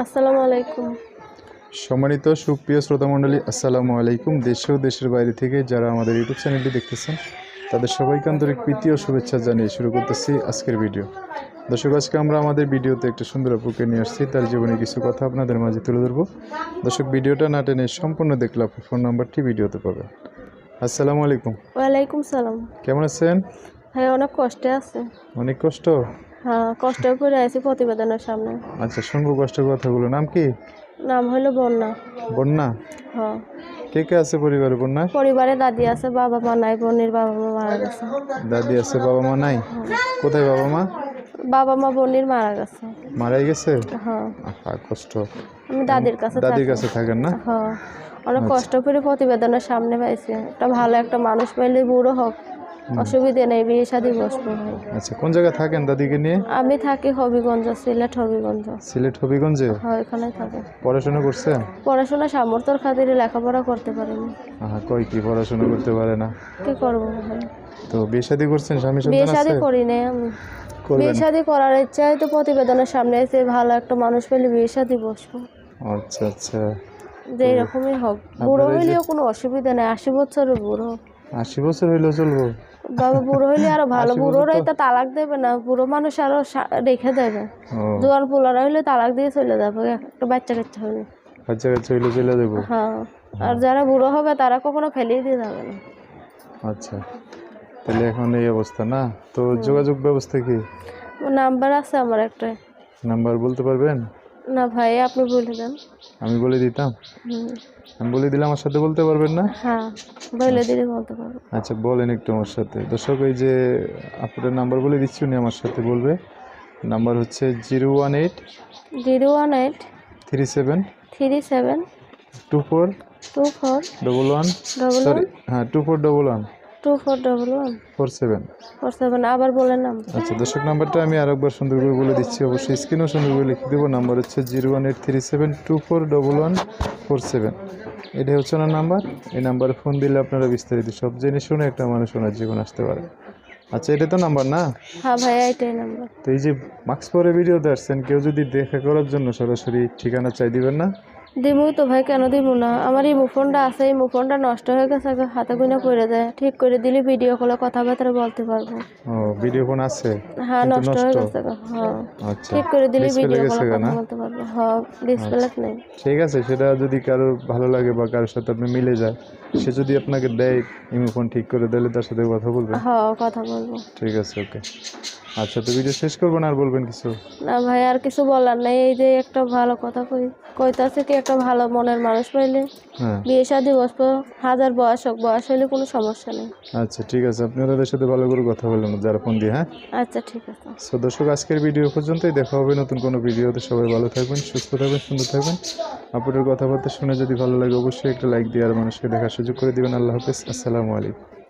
আসসালামু আলাইকুম। সম্মানিত সুপ্রিয় শ্রোতামণ্ডলী আসসালামু আলাইকুম। দেশ ও দেশের বাইরে থেকে যারা আমাদের ইউটিউব চ্যানেলটি দেখতেছেন তাদের সবাইকে আন্তরিক প্রীতি ও শুভেচ্ছা জানিয়ে শুরু করতেছি আজকের ভিডিও। দর্শক আজকে আমরা আমাদের ভিডিওতে একটা সুন্দর আপুকে নিয়ে আসছি। তার জীবনে কিছু কথা আপনাদের মাঝে তুলে ধরবো। দর্শক ভিডিওটা না টেনে সম্পূর্ণ দেখলে আপনার ফোন নাম্বারটি ভিডিওতে পাবেন। আসসালামু আলাইকুম। ওয়ালাইকুম সালাম। কেমন আছেন? হ্যাঁ অনেক কষ্টে আছে। অনেক কষ্ট? হ্যাঁ কষ্ট করে আছি প্রতিবেদনের সামনে। আচ্ছা শুনব কষ্টের কথাগুলো। নাম কি? নাম হলো বন্যা। বন্যা? হ্যাঁ। কে কে আছে পরিবারে বন্যা? পরিবারে দাদি আছে বাবা মা নাই বোনের বাবা মা মারা গেছে। দাদি আছে বাবা মা নাই? কোথায় বাবা মা? বাবা মা বোনের মারা গেছে। মারাই গেছে? হ্যাঁ। আহা, কষ্ট। আমি দাদির কাছে দাদির কাছে থাকেন না? হ্যাঁ। অনেক কষ্ট করে প্রতিবেদনের সামনে পাইছি। একটা ভালো একটা মানুষ পাইলে বুড়ো হোক অসুবিধে নেই বিয়ে শাদি বসবো ভাই। আচ্ছা কোন জায়গায় থাকেন দাদিকে নিয়ে? আমি থাকি হবিগঞ্জ সিলেট হবিগঞ্জ। সিলেট হবিগঞ্জে? হ্যাঁ এখানে থাকি। পড়াশোনা করছেন পড়াশোনা সামর্থ্যর খাতিরে লেখাপড়া করতে পারিনি আহা কই কি পড়াশোনা করতে পারে না। কি করব ভাই? তো বিয়ে শাদী করছেন স্বামী সন্তান আছে বিয়ে শাদি করি নাই আমি। বিয়ে শাদি করার ইচ্ছায় তো প্রতিবেদনের সামনে এসে ভালো একটা মানুষ পেলে বিয়ে শাদি বসবো। আচ্ছা আচ্ছা। যে এরকমই হোক বুড়ো হইলেও কোনো অসুবিধা নেই আশি বছরের বুড়ো। আশি বছর হইলে চলবো। বাবা বুড়ো হইলে আরও ভালো। বুড়োরাই তো তালাক দেবে না। বুড়ো মানুষ আরও রেখে দেবে। জোয়ান পোলারা হইলে তালাক দিয়ে চলে যাবে। একটা বাচ্চা কাচ্চা হইলে। বাচ্চা কাচ্চা হইলে চলে যাব। হ্যাঁ। আর যারা বুড়ো হবে তারা কখনো ফেলিয়ে দিয়ে যাবে না। আচ্ছা। তাহলে এখন এই অবস্থা না? তো যোগাযোগ ব্যবস্থা কি? নাম্বার আছে আমার একটা নাম্বার বলতে পারবেন? না ভাই আপনি বলে দেন। আমি বলে দিতাম। আমি বলে দিলে আমার সাথে বলতে পারবেন না? হ্যাঁ বলে দিলে বলতে পারব। আচ্ছা বলেন একটু আমার সাথে। দর্শক এই যে আপনার নাম্বার বলে দিচ্ছি উনি আমার সাথে বলবে। নাম্বার হচ্ছে zero one eight zero one eight three seven three seven two four two four double one double sorry হ্যাঁ two four double one two four double one four seven four seven আবার বলেন আচ্ছা দর্শক নাম্বারটা আমি আরেকবার সুন্দর করে বলে দিচ্ছি। অবশ্যই স্ক্রিনেও সুন্দর করে লিখে দেবো। নাম্বার হচ্ছে zero one eight three seven two four double one four seven এটাই হচ্ছে ওনার নাম্বার। এই নাম্বারে ফোন দিলে আপনারা বিস্তারিত সব জেনে শুনে একটা মানুষ ওনার জীবন আসতে পারে। আচ্ছা এটা তো নাম্বার না? হ্যাঁ ভাই এইটাই নাম্বার। তো এই যে মাস্ক পরে ভিডিওতে আসছেন কেউ যদি দেখা করার জন্য সরাসরি ঠিকানা চাই দিবেন না? দিমু তো ভাই কেন দিব না? আমার এই মুফোনটা আছে এই মুফোনটা নষ্ট হয়ে গেছে হাতে গুনে পড়ে যায়। ঠিক করে দিলে ভিডিও কলে কথাবার্তা বলতে পারব। ও ভিডিও ফোন আছে? হ্যাঁ নষ্ট হয়ে গেছে হ্যাঁ। আচ্ছা। ঠিক করে দিলে ভিডিও কলে কথা বলতে পারব। হ্যাঁ ডিসপ্লে নেই। ঠিক আছে সেটা যদি কারও ভালো লাগে বা কারোর সাথে আপনি মিলে যায় সে যদি আপনাকে দেয় ইমো ফোন ঠিক করে দিলে তার সাথে কথা বলবেন হ্যাঁ কথা বলব। ঠিক আছে ওকে। আচ্ছা তো ভিডিও শেষ করবেন আর বলবেন কিছু? না ভাই আর কিছু বলার নাই এই যে একটা ভালো কথা কই কইতাছে কি একটা ভালো মনের মানুষ পাইলে হ্যাঁ। বিয়ে শাদি বসবো হাজার বয়স হোক বয়স হইলে কোনো সমস্যা নেই। আচ্ছা ঠিক আছে। আপনি ওদের সাথে ভালো করে কথা বললেন যারা ফোন দিয়ে হ্যাঁ? আচ্ছা ঠিক আছে। সো দর্শক আজকের ভিডিও পর্যন্তই। দেখা হবে নতুন কোনো ভিডিওতে। সবাই ভালো থাকবেন সুস্থ থাকবেন সুন্দর থাকবেন। আপনাদের কথাবার্তা শুনে যদি ভালো লাগে অবশ্যই একটা লাইক দিয়ে আর মানুষকে দেখার সুযোগ করে দিবেন। আল্লাহ হাফেজ। আসসালামু আলাইকুম।